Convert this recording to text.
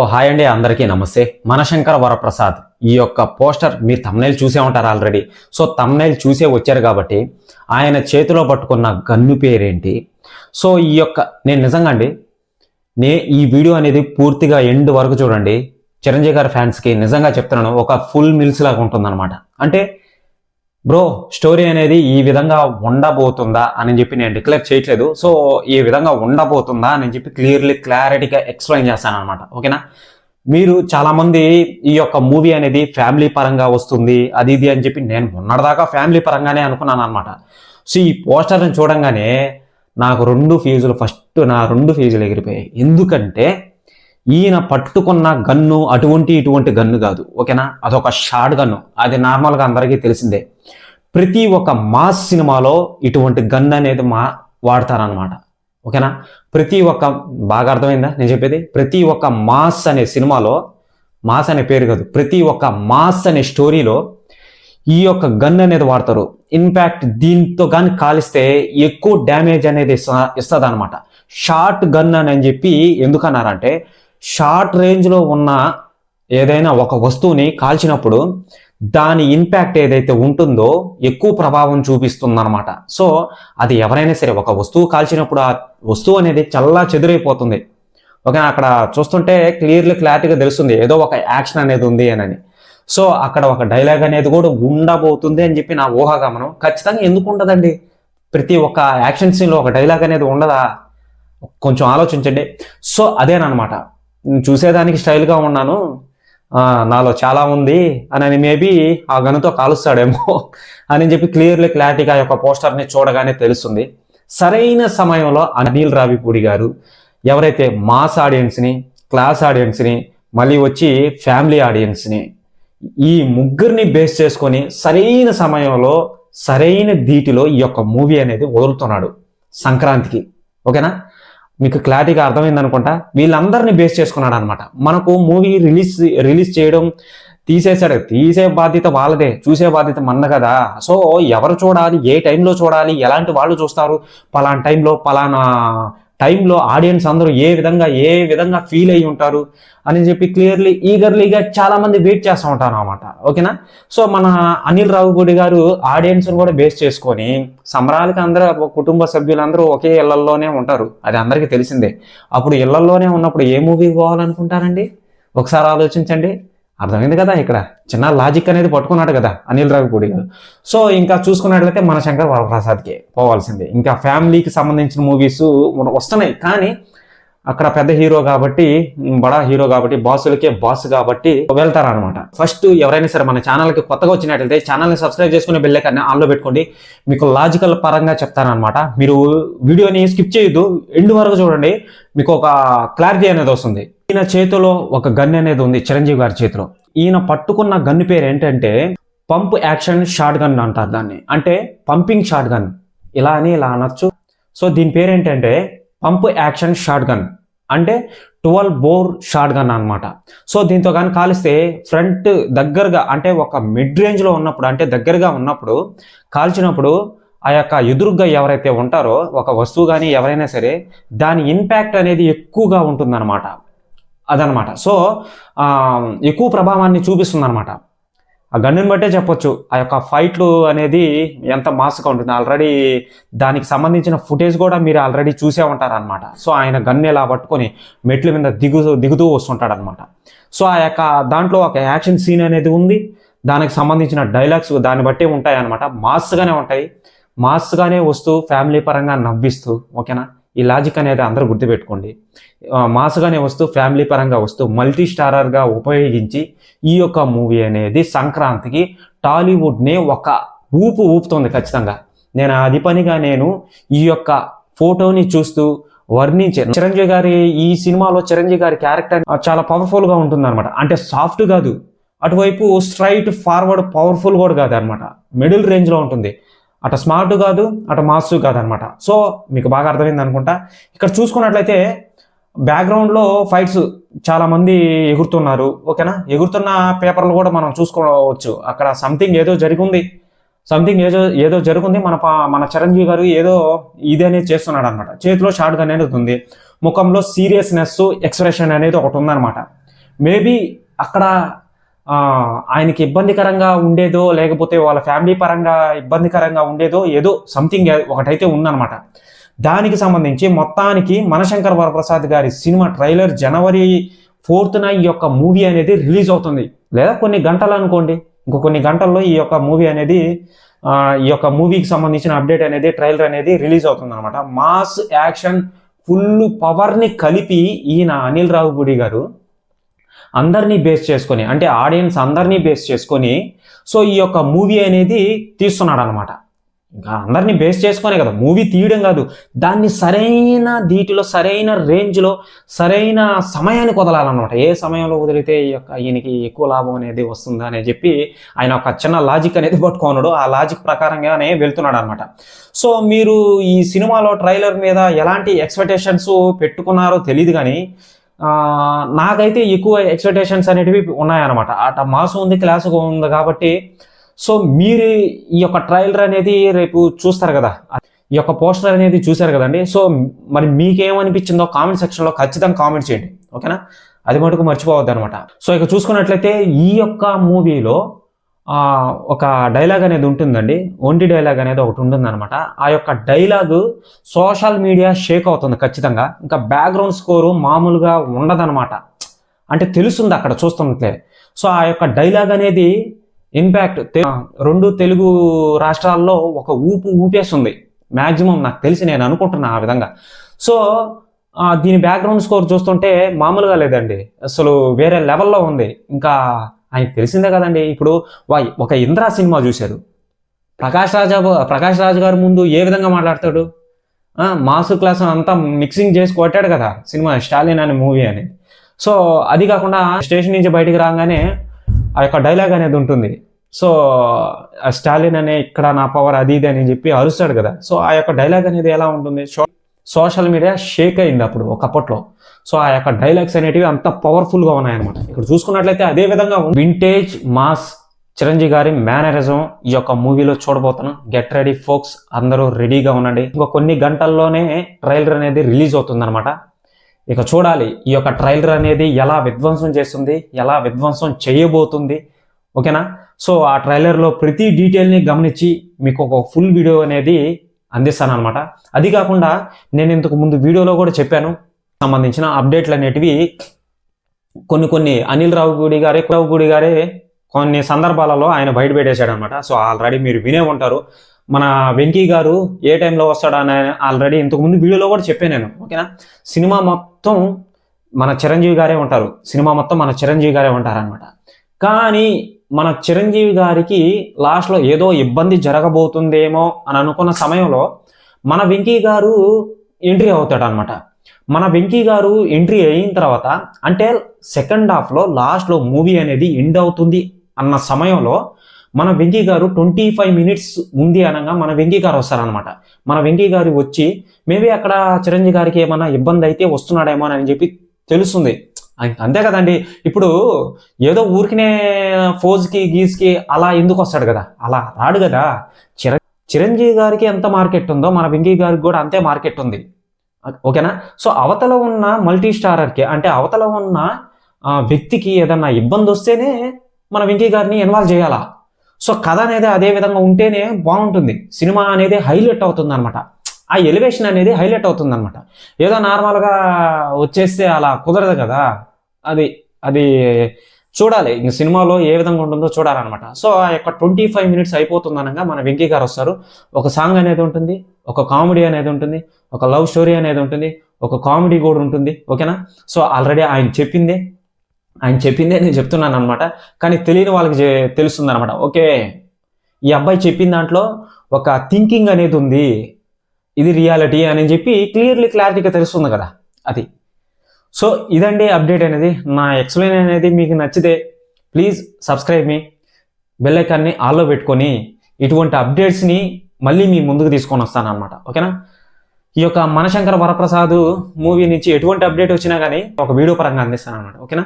ఓ hi అండి అందరికీ నమస్తే. మనశంకర వరప్రసాద్ ఈ యొక్క పోస్టర్ మీరు తమ్నైల్ చూసే ఉంటారు ఆల్రెడీ సో తమ్నైల్ చూసే వచ్చారు కాబట్టి ఆయన చేతిలో పట్టుకున్న గన్ను పేరేంటి? సో ఈ యొక్క నేను నిజంగా అండి నే ఈ వీడియో అనేది పూర్తిగా ఎండ్ వరకు చూడండి. చిరంజీవి గారి ఫ్యాన్స్కి నిజంగా చెప్తున్నాను ఒక ఫుల్ మిల్స్ లాగా ఉంటుందన్నమాట. అంటే బ్రో స్టోరీ అనేది ఈ విధంగా ఉండబోతుందా అని చెప్పి నేను డిక్లేర్ చేయట్లేదు. సో ఈ విధంగా ఉండబోతుందా అని చెప్పి క్లియర్లీ క్లారిటీగా ఎక్స్ప్లెయిన్ చేస్తాను అనమాట ఓకేనా? మీరు చాలామంది ఈ యొక్క మూవీ అనేది ఫ్యామిలీ పరంగా వస్తుంది అది ఇది అని చెప్పి నేను మొన్నటిదాకా ఫ్యామిలీ పరంగానే అనుకున్నాను అనమాట సో ఈ పోస్టర్ని చూడంగానే నాకు రెండు ఫీజులు ఫస్ట్ నా రెండు ఫీజులు ఎగిరిపోయాయి. ఎందుకంటే ఈయన పట్టుకున్న గన్ను అటువంటి ఇటువంటి గన్ను కాదు ఓకేనా? అదొక షార్ట్ గన్ను. అది నార్మల్గా అందరికీ తెలిసిందే. ప్రతి ఒక్క మాస్ సినిమాలో ఇటువంటి గన్ అనేది మా వాడతారనమాట ఓకేనా? ప్రతి ఒక్క బాగా అర్థమైందా నేను చెప్పేది? ప్రతి ఒక్క మాస్ అనే సినిమాలో మాస్ అనే పేరు కాదు ప్రతి ఒక్క మాస్ అనే స్టోరీలో ఈ యొక్క గన్ అనేది వాడతారు. ఇన్ఫ్యాక్ట్ దీంతో కానీ కాలిస్తే ఎక్కువ డ్యామేజ్ అనేది ఇస్తుంది అనమాట షార్ట్ గన్ అని చెప్పి ఎందుకన్నారంటే షార్ట్ రేంజ్లో ఉన్న ఏదైనా ఒక వస్తువుని కాల్చినప్పుడు దాని ఇంపాక్ట్ ఏదైతే ఉంటుందో ఎక్కువ ప్రభావం చూపిస్తుంది అనమాట సో అది ఎవరైనా సరే ఒక వస్తువు కాల్చినప్పుడు ఆ వస్తువు అనేది చల్లా చెదురైపోతుంది. ఓకే అక్కడ చూస్తుంటే క్లియర్లీ క్లారిటీగా తెలుస్తుంది ఏదో ఒక యాక్షన్ అనేది ఉంది అని. సో అక్కడ ఒక డైలాగ్ అనేది కూడా ఉండబోతుంది అని చెప్పి నా ఊహాగమనం. ఖచ్చితంగా ఎందుకు ఉండదండి? ప్రతి ఒక్క యాక్షన్ సీన్లో ఒక డైలాగ్ అనేది ఉండదా? కొంచెం ఆలోచించండి. సో అదేనమాట చూసేదానికి స్టైల్గా ఉన్నాను. నాలో చాలా ఉంది అని మేబీ ఆ గనుతో కాలుస్తాడేమో అని చెప్పి క్లియర్లీ క్లారిటీగా యొక్క పోస్టర్ని చూడగానే తెలుస్తుంది. సరైన సమయంలో అనిల్ రావిపూడి గారు ఎవరైతే మాస్ ఆడియన్స్ని క్లాస్ ఆడియన్స్ని మళ్ళీ వచ్చి ఫ్యామిలీ ఆడియన్స్ని ఈ ముగ్గురిని బేస్ చేసుకొని సరైన సమయంలో సరైన ధీటిలో ఈ యొక్క మూవీ అనేది వదులుతున్నాడు సంక్రాంతికి. ఓకేనా? మీకు క్లారిటీగా అర్థమైంది అనుకుంటా? వీళ్ళందరినీ బేస్ చేసుకున్నాడు అనమాట మనకు మూవీ రిలీజ్ రిలీజ్ చేయడం తీసేశాడు. తీసే బాధ్యత వాళ్ళదే. చూసే బాధ్యత మంద కదా. సో ఎవరు చూడాలి? ఏ టైంలో చూడాలి? ఎలాంటి వాళ్ళు చూస్తారు? పలానా టైంలో పలానా టైంలో ఆడియన్స్ అందరూ ఏ విధంగా ఏ విధంగా ఫీల్ అయ్యి ఉంటారు అని చెప్పి క్లియర్లీ ఈగర్లీగా చాలామంది వెయిట్ చేస్తూ ఉంటారు అనమాట ఓకేనా? సో మన అనిల్ రావుగూడి గారు ఆడియన్స్ని కూడా బేస్ చేసుకొని సంబరాలకి అందరూ కుటుంబ సభ్యులందరూ ఒకే ఇళ్ళల్లోనే ఉంటారు. అది అందరికీ తెలిసిందే. అప్పుడు ఇళ్ళల్లోనే ఉన్నప్పుడు ఏ మూవీ పోవాలనుకుంటారండి? ఒకసారి ఆలోచించండి. అర్థమైంది కదా ఇక్కడ? చిన్న లాజిక్ అనేది పట్టుకున్నాడు కదా అనిల్ రావిపూడి గారు. సో ఇంకా చూసుకున్నట్లయితే మన శంకర్ వరప్రసాద్కి పోవాల్సిందే. ఇంకా ఫ్యామిలీకి సంబంధించిన మూవీస్ వస్తున్నాయి. కానీ అక్కడ పెద్ద హీరో కాబట్టి బడా హీరో కాబట్టి బాసులకే బాస్ కాబట్టి వెళ్తారనమాట ఫస్ట్ ఎవరైనా సరే మన ఛానల్కి కొత్తగా వచ్చినట్లయితే ఛానల్ని సబ్స్క్రైబ్ చేసుకునే కానీ ఆన్లో పెట్టుకోండి. మీకు లాజికల్ పరంగా చెప్తానమాట మీరు వీడియోని స్కిప్ చేయొద్దు. ఎండ్ వరకు చూడండి. మీకు ఒక క్లారిటీ అనేది వస్తుంది. ఈయన చేతిలో ఒక గన్ అనేది ఉంది చిరంజీవి గారి చేతిలో. ఈయన పట్టుకున్న గన్ పేరు ఏంటంటే పంప్ యాక్షన్ షార్ట్ గన్ అంటారు దాన్ని. అంటే పంపింగ్ షార్ట్ గన్. ఇలా అని ఇలా అనొచ్చు. సో దీని పేరు ఏంటంటే పంప్ యాక్షన్ షార్ట్ గన్. అంటే ట్వెల్వ్ బోర్ షార్ట్ గన్ అనమాట సో దీంతో కానీ కాలిస్తే ఫ్రంట్ దగ్గరగా అంటే ఒక మిడ్ రేంజ్లో ఉన్నప్పుడు అంటే దగ్గరగా ఉన్నప్పుడు కాల్చినప్పుడు ఆ యొక్క ఎదురుగా ఎవరైతే ఉంటారో ఒక వస్తువు కానీ ఎవరైనా సరే దాని ఇంపాక్ట్ అనేది ఎక్కువగా ఉంటుందన్నమాట. అదనమాట. సో ఎక్కువ ప్రభావాన్ని చూపిస్తుంది అనమాట ఆ గన్నుని బట్టే చెప్పొచ్చు. ఆ యొక్క ఫైట్లు అనేది ఎంత మాస్గా ఉంటుంది. ఆల్రెడీ దానికి సంబంధించిన ఫుటేజ్ కూడా మీరు ఆల్రెడీ చూసే ఉంటారు అనమాట సో ఆయన గన్ను ఇలా పట్టుకొని మెట్ల మీద దిగు దిగుతూ వస్తుంటాడు అనమాట సో ఆ యొక్క దాంట్లో ఒక యాక్షన్ సీన్ అనేది ఉంది. దానికి సంబంధించిన డైలాగ్స్ దాన్ని బట్టే ఉంటాయి అనమాట మాస్గానే ఉంటాయి. మాస్గానే వస్తూ ఫ్యామిలీ పరంగా నవ్విస్తూ ఓకేనా? ఈ లాజిక్ అనేది అందరూ గుర్తుపెట్టుకోండి. మాస్గానే వస్తూ ఫ్యామిలీ పరంగా వస్తూ మల్టీ స్టారర్గా ఉపయోగించి ఈ యొక్క మూవీ అనేది సంక్రాంతికి టాలీవుడ్ని ఒక ఊపు ఊపుతుంది ఖచ్చితంగా. నేను అది పనిగా నేను ఈ యొక్క ఫోటోని చూస్తూ వర్ణించాను చిరంజీవి గారి ఈ సినిమాలో చిరంజీవి గారి క్యారెక్టర్ చాలా పవర్ఫుల్గా ఉంటుంది అనమాట అంటే సాఫ్ట్ కాదు. అటువైపు స్ట్రైట్ ఫార్వర్డ్ పవర్ఫుల్ కూడా కాదు అనమాట మిడిల్ రేంజ్లో ఉంటుంది. అటు స్మార్ట్ కాదు అటు మాస్ కాదు అనమాట సో మీకు బాగా అర్థమైంది అనుకుంటా. ఇక్కడ చూసుకున్నట్లయితే బ్యాక్గ్రౌండ్లో ఫైట్స్ చాలామంది ఎగురుతున్నారు ఓకేనా? ఎగురుతున్న పేపర్లు కూడా మనం చూసుకోవచ్చు. అక్కడ సంథింగ్ ఏదో జరిగింది. సంథింగ్ ఏదో ఏదో జరుగుంది. మన పా- మన చిరంజీవి గారు ఏదో ఇది అనేది చేస్తున్నాడు అనమాట చేతిలో షార్ట్ గన్ అనేది ఉంది. ముఖంలో సీరియస్నెస్ ఎక్స్ప్రెషన్ అనేది ఒకటి ఉందన్నమాట మేబీ అక్కడ ఆయనకి ఇబ్బందికరంగా ఉండేదో లేకపోతే వాళ్ళ ఫ్యామిలీ పరంగా ఇబ్బందికరంగా ఉండేదో ఏదో సంథింగ్ ఒకటైతే ఉందన్నమాట. దానికి సంబంధించి మొత్తానికి మనశంకర్ వరప్రసాద్ గారి సినిమా ట్రైలర్ జనవరి ఫోర్త్న ఈ యొక్క మూవీ అనేది రిలీజ్ అవుతుంది. లేదా కొన్ని గంటలు అనుకోండి. ఇంకో కొన్ని గంటల్లో ఈ యొక్క మూవీ అనేది ఈ యొక్క మూవీకి సంబంధించిన అప్డేట్ అనేది ట్రైలర్ అనేది రిలీజ్ అవుతుంది అనమాట మాస్ యాక్షన్ ఫుల్ పవర్ని కలిపి ఈయన అనిల్ రావుపూడి గారు అందరినీ బేస్ చేసుకొని అంటే ఆడియన్స్ అందరినీ బేస్ చేసుకొని సో ఈ యొక్క మూవీ అనేది తీస్తున్నాడు అనమాట ఇంకా అందరినీ బేస్ చేసుకునే కదా మూవీ తీయడం కాదు. దాన్ని సరైన దీటిలో సరైన రేంజ్లో సరైన సమయానికి వదలాలన్నమాట. ఏ సమయంలో వదిలితే ఈ యొక్క ఈయనకి ఎక్కువ లాభం అనేది వస్తుందా అని చెప్పి ఆయన ఒక చిన్న లాజిక్ అనేది పట్టుకున్నాడు ఆ లాజిక్ ప్రకారంగానే వెళ్తున్నాడు అనమాట సో మీరు ఈ సినిమాలో ట్రైలర్ మీద ఎలాంటి ఎక్స్పెక్టేషన్స్ పెట్టుకున్నారో తెలియదు కానీ నాకైతే ఎక్కువ ఎక్స్పెక్టేషన్స్ అనేటివి ఉన్నాయన్నమాట. అట మాసం ఉంది క్లాస్ ఉంది కాబట్టి సో మీరు ఈ యొక్క ట్రైలర్ అనేది రేపు చూస్తారు కదా. ఈ యొక్క పోస్టర్ అనేది చూశారు కదండి. సో మరి మీకేమనిపించిందో కామెంట్ సెక్షన్లో ఖచ్చితంగా కామెంట్ చేయండి. ఓకేనా అది మటుకు మర్చిపోవద్దు అనమాట సో ఇక చూసుకున్నట్లయితే ఈ యొక్క మూవీలో ఒక డైలాగ్ అనేది ఉంటుందండి. ఒంటి డైలాగ్ అనేది ఒకటి ఉంటుందన్నమాట. ఆ యొక్క డైలాగ్ సోషల్ మీడియా షేక్ అవుతుంది ఖచ్చితంగా. ఇంకా బ్యాక్గ్రౌండ్ స్కోరు మామూలుగా ఉండదన్నమాట. అంటే తెలుస్తుంది అక్కడ చూస్తున్నట్లే సో ఆ యొక్క డైలాగ్ అనేది ఇంపాక్ట్ రెండు తెలుగు రాష్ట్రాల్లో ఒక ఊపు ఊపేస్తుంది. మ్యాక్సిమం నాకు తెలిసి నేను అనుకుంటున్నా ఆ విధంగా. సో దీని బ్యాక్గ్రౌండ్ స్కోర్ చూస్తుంటే మామూలుగా లేదండి. అసలు వేరే లెవెల్లో ఉంది. ఇంకా ఆయన తెలిసిందే కదండి. ఇప్పుడు ఒక ఇంద్రా సినిమా చూశారు. ప్రకాష్ రాజా ప్రకాష్ రాజు గారు ముందు ఏ విధంగా మాట్లాడతాడు? మాసు క్లాస్ అంతా మిక్సింగ్ చేసి కొట్టాడు కదా సినిమా స్టాలిన్ అనే మూవీ అని. సో అది కాకుండా స్టేషన్ నుంచి బయటికి రాగానే ఆ యొక్క డైలాగ్ అనేది ఉంటుంది. సో ఆ స్టాలిన్ అనే ఇక్కడ నా పవర్ అది ఇది అని చెప్పి అరుస్తాడు కదా. సో ఆ యొక్క డైలాగ్ అనేది ఎలా ఉంటుంది? సోషల్ మీడియా షేక్ అయింది అప్పుడు ఒకప్పట్లో సో ఆ యొక్క డైలాగ్స్ అనేటివి అంత పవర్ఫుల్గా ఉన్నాయన్నమాట. ఇక్కడ చూసుకున్నట్లయితే అదే విధంగా వింటేజ్ మాస్ చిరంజీవి గారి మేనరిజం ఈ యొక్క మూవీలో చూడబోతున్నాం. గెట్ రెడీ ఫోక్స్ అందరూ రెడీగా ఉండండి. ఇంకా కొన్ని గంటల్లోనే ట్రైలర్ అనేది రిలీజ్ అవుతుంది ఇక చూడాలి ఈ యొక్క ట్రైలర్ అనేది ఎలా విధ్వంసం చేస్తుంది ఎలా విధ్వంసం చేయబోతుంది. ఓకేనా? సో ఆ ట్రైలర్లో ప్రతి డీటెయిల్ని గమనించి మీకు ఒక ఫుల్ వీడియో అనేది అందిస్తాను అనమాట అది కాకుండా నేను ఇంతకు ముందు వీడియోలో కూడా చెప్పాను సంబంధించిన అప్డేట్లు అనేటివి కొన్ని కొన్ని అనిల్ రావుగూడి గారే రావుగూడి గారే కొన్ని సందర్భాలలో ఆయన బయట పెట్టేశాడు అనమాట సో ఆల్రెడీ మీరు వినే ఉంటారు. మన వెంకీ గారు ఏ టైంలో వస్తాడని ఆల్రెడీ ఇంతకు ముందు వీడియోలో కూడా చెప్పాను నేను ఓకేనా? సినిమా మొత్తం మన చిరంజీవి గారే ఉంటారు. సినిమా మొత్తం మన చిరంజీవి గారే ఉంటారు అనమాట కానీ మన చిరంజీవి గారికి లాస్ట్లో ఏదో ఇబ్బంది జరగబోతుందేమో అని అనుకున్న సమయంలో మన వెంకీ గారు ఎంట్రీ అవుతాడు అనమాట మన వెంకీ గారు ఎంట్రీ అయిన తర్వాత అంటే సెకండ్ హాఫ్లో లాస్ట్లో మూవీ అనేది ఎండ్ అవుతుంది అన్న సమయంలో మన వెంకీ గారు ట్వంటీ ఫైవ్ మినిట్స్ ఉంది అనగా మన వెంకీ గారు వస్తారనమాట మన వెంకీ గారు వచ్చి మేబీ అక్కడ చిరంజీవి గారికి ఏమైనా ఇబ్బంది అయితే వస్తున్నాడేమో అని చెప్పి తెలుస్తుంది. అంతే కదండి. ఇప్పుడు ఏదో ఊరికినే ఫోజ్కి గీజ్కి అలా ఎందుకు వస్తాడు కదా? అలా రాడు కదా. చిర చిరంజీవి గారికి ఎంత మార్కెట్ ఉందో మన వెంకీ గారికి కూడా అంతే మార్కెట్ ఉంది. ఓకేనా? సో అవతల ఉన్న మల్టీ స్టారర్కి అంటే అవతల ఉన్న వ్యక్తికి ఏదన్నా ఇబ్బంది వస్తేనే మన వెంకీ గారిని ఇన్వాల్వ్ చేయాలా? సో కథ అనేది అదే విధంగా ఉంటేనే బాగుంటుంది. సినిమా అనేది హైలైట్ అవుతుంది అనమాట ఆ ఎలివేషన్ అనేది హైలైట్ అవుతుంది అనమాట ఏదో నార్మల్గా వచ్చేస్తే అలా కుదరదు కదా. అది అది చూడాలి. సినిమాలో ఏ విధంగా ఉంటుందో చూడాలన్నమాట. సో ఆ యొక్క ట్వంటీ ఫైవ్ మినిట్స్ అయిపోతుంది అనగా మన వెంకీ గారు వస్తారు. ఒక సాంగ్ అనేది ఉంటుంది ఒక కామెడీ అనేది ఉంటుంది ఒక లవ్ స్టోరీ అనేది ఉంటుంది ఒక కామెడీ కూడా ఉంటుంది. ఓకేనా సో ఆల్రెడీ ఆయన చెప్పిందే ఆయన చెప్పిందే నేను చెప్తున్నాను అనమాట కానీ తెలియని వాళ్ళకి తెలుస్తుంది అనమాట ఓకే ఈ అబ్బాయి చెప్పిన దాంట్లో ఒక థింకింగ్ అనేది ఉంది. ఇది రియాలిటీ అని చెప్పి క్లియర్లీ క్లారిటీగా తెలుస్తుంది కదా అది. సో ఇదండి అప్డేట్ అనేది. నా ఎక్స్ప్లెయిన్ అనేది మీకు నచ్చితే ప్లీజ్ సబ్స్క్రైబ్ మీ బెల్ ఐకాన్ని ఆల్లో పెట్టుకొని ఇటువంటి అప్డేట్స్ని మళ్ళీ మీ ముందుకు తీసుకొని వస్తాను అనమాట ఓకేనా ఈ యొక్క మనశంకర వరప్రసాద్ మూవీ నుంచి ఎటువంటి అప్డేట్ వచ్చినా కానీ ఒక వీడియో పరంగా అందిస్తాను అనమాట ఓకేనా